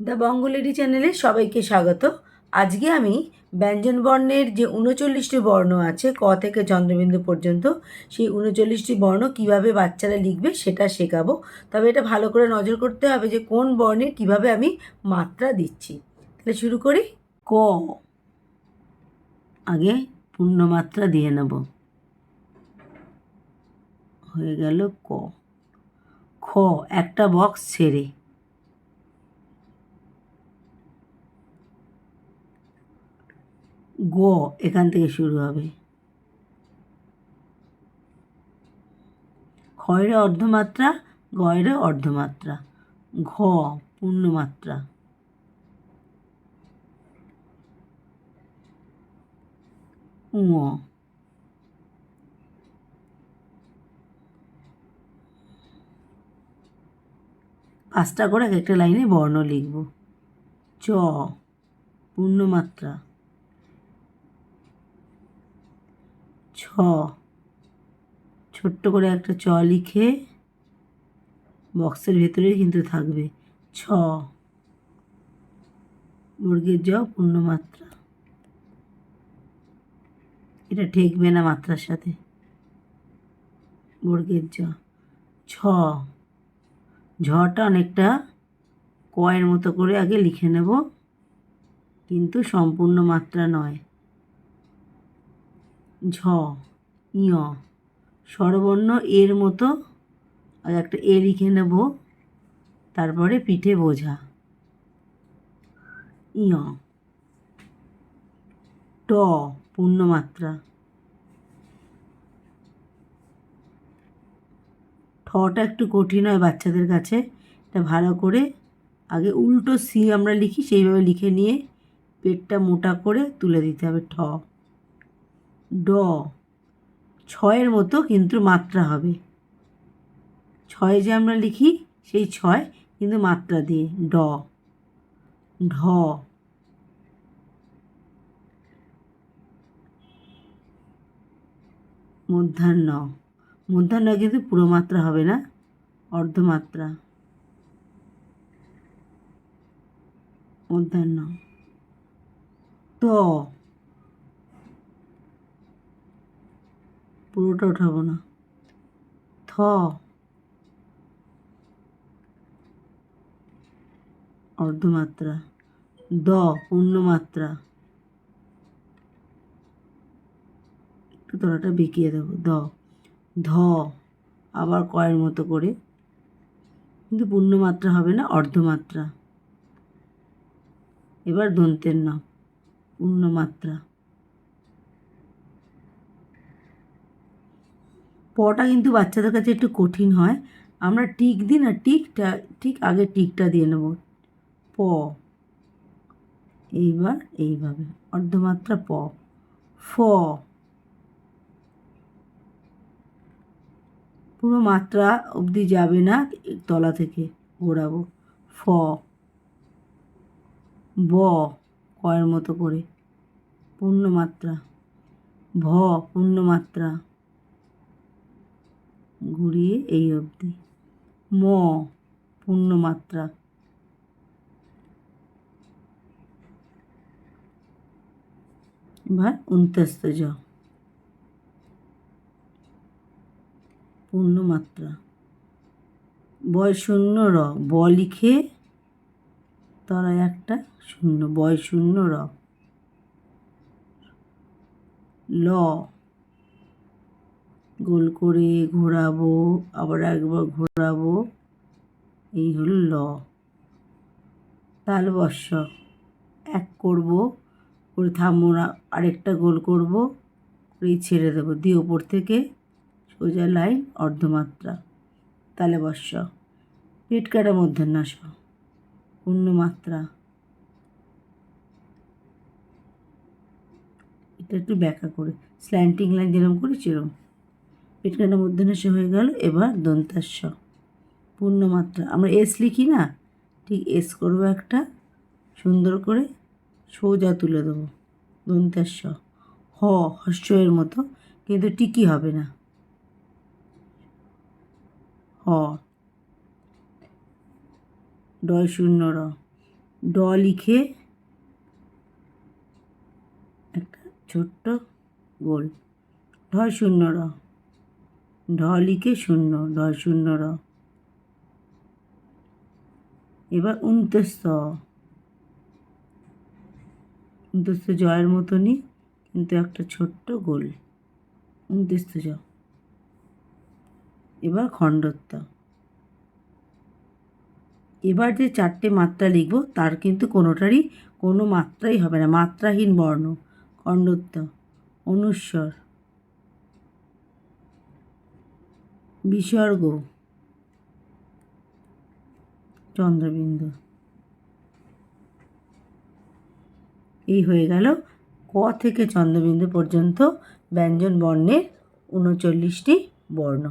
The বঙ্গলেডি চ্যানেলে সবাইকে স্বাগত। আজকে আমি ব্যঞ্জন বর্ণের যে উনচল্লিশটি বর্ণ আছে, ক থেকে চন্দ্রবিন্দু পর্যন্ত, সেই উনচল্লিশটি বর্ণ কীভাবে বাচ্চারা লিখবে সেটা শেখাবো। তবে এটা ভালো করে নজর করতে হবে যে কোন বর্ণে কীভাবে আমি মাত্রা দিচ্ছি। তাহলে শুরু করি। ক। আগে পূর্ণমাত্রা দিয়ে নেব। হয়ে গেল ক। খ, একটা বক্স ছেড়ে। গ, এখান থেকে শুরু হবে। ক্ষয়ের অর্ধমাত্রা, গয়ের অর্ধমাত্রা। ঘ, পূর্ণমাত্রা। পাঁচটা করে একটা লাইনে বর্ণ লিখব। চ, পূর্ণমাত্রা। ছ। ছোট্ট করে একটা চ লিখে বক্সের ভেতরে কিন্তু থাকবে। ছ। বর্গের জ পূর্ণমাত্রা এটা ঠেকবে না মাত্রার সাথে। বর্গের জ। ছ। ঝটা অনেকটা কয়ের মতো করে আগে লিখে নেব। কিন্তু সম্পূর্ণ মাত্রা নয়। ঝ ইয় স্বরবর্ণ এর মতো আর একটা এ লিখে নেব, তারপরে পিঠে বোঝা। ইয় ট, পূর্ণমাত্রা। ঠটা একটু কঠিন হয় বাচ্চাদের কাছে এটা ভালো করে আগে উল্টো সি আমরা লিখি, সেইভাবে লিখে নিয়ে পেটটা মোটা করে তুলে দিতে হবে ঠ। ড। ছয়ের মতো কিন্তু মাত্রা হবে। ছয় যে আমরা লিখি, সেই ছয় কিন্তু মাত্রা দিয়ে ড। ঢ। মধ্যাহ্ন। মধ্যাহ্ন কিন্তু পুরো মাত্রা হবে না, অর্ধমাত্রা। মধ্যাহ্ন। ত। পুরোটা উঠাবো না। থ। অর্ধমাত্রা। দ, পূর্ণমাত্রা। একটু তলাটা বেঁকিয়ে দেবো। দ। ধ, আবার কয়ের মতো করে। কিন্তু পূর্ণমাত্রা হবে না, অর্ধমাত্রা। এবার দন্তের নাম, পূর্ণমাত্রা। পটা কিন্তু বাচ্চাদের কাছে একটু কঠিন হয়। আমরা টিক দিই না, টিকটা, ঠিক আগে টিকটা দিয়ে নেব। প। এইবার এইভাবে, অর্ধমাত্রা প। ফ। পুরো মাত্রা অবধি যাবে না, তলা থেকে ঘোরাবো। ফ। ব। কয়ের মতো করে। পূর্ণমাত্রা। ভ, পূর্ণমাত্রা। ঘুরিয়ে এই অবধি। ম, পূর্ণমাত্রা। এবার উনতস্ত জ পূর্ণমাত্রা। বয় শূন্য র, ব লিখে তলায় একটা শূন্য বয় শূন্য র। ল গোল করে ঘোরাবো, আবার একবার ঘোরাবো। এই হলো ল। তালবস্য এক করব করে থামবো না, আরেকটা গোল করব, করেই ছেড়ে দেবো। দিয়ে ওপর থেকে সোজা লাইন, অর্ধমাত্রা। তালে বর্ষ পেট কাটা মধ্যাহ্নাস পূর্ণমাত্রা। এটা একটু ব্যাখ্যা করে স্ল্যান্টিং লাইন যেরকম করি সেরকম পেট কাটা মধ্যাহ্নাস হয়ে গেল, এবার দন্তাস্য পূর্ণমাত্রা। আমরা এস লিখি না? ঠিক এস করব একটা, সুন্দর করে সোজা তুলে দেবো। দন্তাস্য হ হস্যের মতো, কিন্তু টিকি হবে না। হ। ডয় শূন্য র। ড লিখে একটা ছোট্ট গোল। ঢয় শূন্য র। ঢ লিখে শূন্য ঢয় শূন্য র। এবার উনতেস্ত উনতেস্ত জয়ের মতনই, কিন্তু একটা ছোট্ট গোল। উনতেস্ত জ। এবার খণ্ডত্ব। এবার যে চারটে মাত্রা লিখব, তার কিন্তু কোনোটারই কোনো মাত্রাই হবে না, মাত্রাহীন বর্ণ। খণ্ডত্ব, অনুস্বর। বিসর্গ। চন্দ্রবিন্দু। এই হয়ে গেল ক থেকে চন্দ্রবিন্দু পর্যন্ত ব্যঞ্জন বর্ণের উনচল্লিশটি বর্ণ।